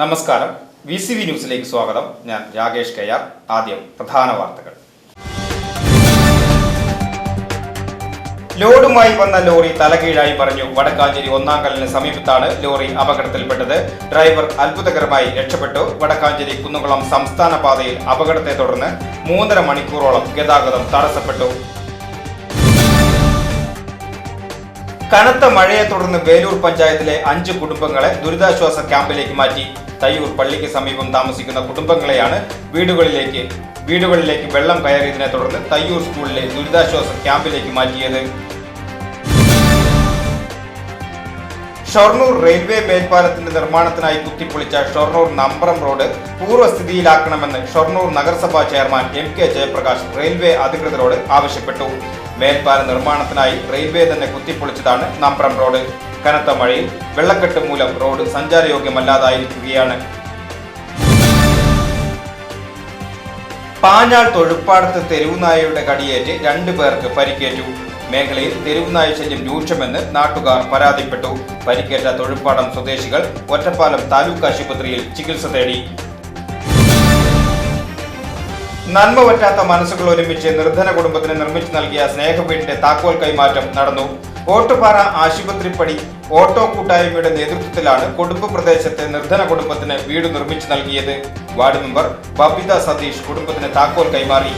നമസ്കാരം. V C V ന്യൂസിലേക്ക് സ്വാഗതം. ഞാൻ രാകേഷ് കയ്യാർ. ആദ്യം പ്രധാന വാർത്തകൾ. ലോഡുമായി വന്ന ലോറി തലകീഴായി പറഞ്ഞു വടക്കാഞ്ചേരി ഒന്നാം കല്ലിന് സമീപത്താണ് ലോറി അപകടത്തിൽപ്പെട്ടത്. ഡ്രൈവർ അത്ഭുതകരമായി രക്ഷപ്പെട്ടു. വടക്കാഞ്ചേരി കുന്നുകുളം സംസ്ഥാന പാതയിൽ അപകടത്തെ തുടർന്ന് മൂന്നര മണിക്കൂറോളം ഗതാഗതം തടസ്സപ്പെട്ടു. കനത്ത മഴയെ തുടർന്ന് വേലൂർ പഞ്ചായത്തിലെ അഞ്ച് കുടുംബങ്ങളെ ദുരിതാശ്വാസ ക്യാമ്പിലേക്ക് മാറ്റി. തയ്യൂർ പള്ളിക്ക് സമീപം താമസിക്കുന്ന കുടുംബങ്ങളെയാണ് വീടുകളിലേക്ക് വീടുകളിലേക്ക് വെള്ളം കയറിയതിനെ തുടർന്ന് തയ്യൂർ സ്കൂളിലെ ദുരിതാശ്വാസ ക്യാമ്പിലേക്ക് മാറ്റിയത്. ഷൊർണൂർ റെയിൽവേ മേൽപ്പാലത്തിന്റെ നിർമ്മാണത്തിനായി കുത്തിപ്പൊളിച്ച ഷൊർണൂർ നമ്പറം റോഡ് പൂർവസ്ഥിതിയിലാക്കണമെന്ന് ഷൊർണൂർ നഗരസഭാ chairman M K Jayaprakash railway അധികൃതരോട് ആവശ്യപ്പെട്ടു. മേൽപ്പാല നിർമ്മാണത്തിനായി റെയിൽവേ തന്നെ കുത്തിപ്പൊളിച്ചതാണ് നമ്പറം റോഡ്. കനത്ത മഴയിൽ വെള്ളക്കെട്ട് മൂലം റോഡ് സഞ്ചാരയോഗ്യമല്ലാതായിരിക്കുകയാണ്. പാഞ്ഞാൾ തൊഴുപ്പാടത്ത് തെരുവുനായയുടെ കടിയേറ്റ് രണ്ടു പേർക്ക് പരിക്കേറ്റു. മേഖലയിൽ തെരുവുനായ ശല്യം രൂക്ഷമെന്ന് നാട്ടുകാർ പരാതിപ്പെട്ടു. പരിക്കേറ്റ തൊഴിൽപ്പാടം സ്വദേശികൾ ഒറ്റപ്പാലം താലൂക്ക് ആശുപത്രിയിൽ ചികിത്സ തേടി. നന്മ പറ്റാത്ത മനസ്സുകൾ ഒരുമിച്ച് നിർധന കുടുംബത്തിന് നിർമ്മിച്ചു നൽകിയ സ്നേഹവീടിന്റെ താക്കോൽ കൈമാറ്റം നടന്നു. ഓട്ടുപാറ ആശുപത്രിപ്പടി ഓട്ടോ കൂട്ടായ്മയുടെ നേതൃത്വത്തിലാണ് കൊടുമ്പ് പ്രദേശത്തെ നിർധന കുടുംബത്തിന് വീട് നിർമ്മിച്ചു നൽകിയത്. വാർഡ് മെമ്പർ ബബിത സതീഷ് കുടുംബത്തിന് താക്കോൽ കൈമാറി.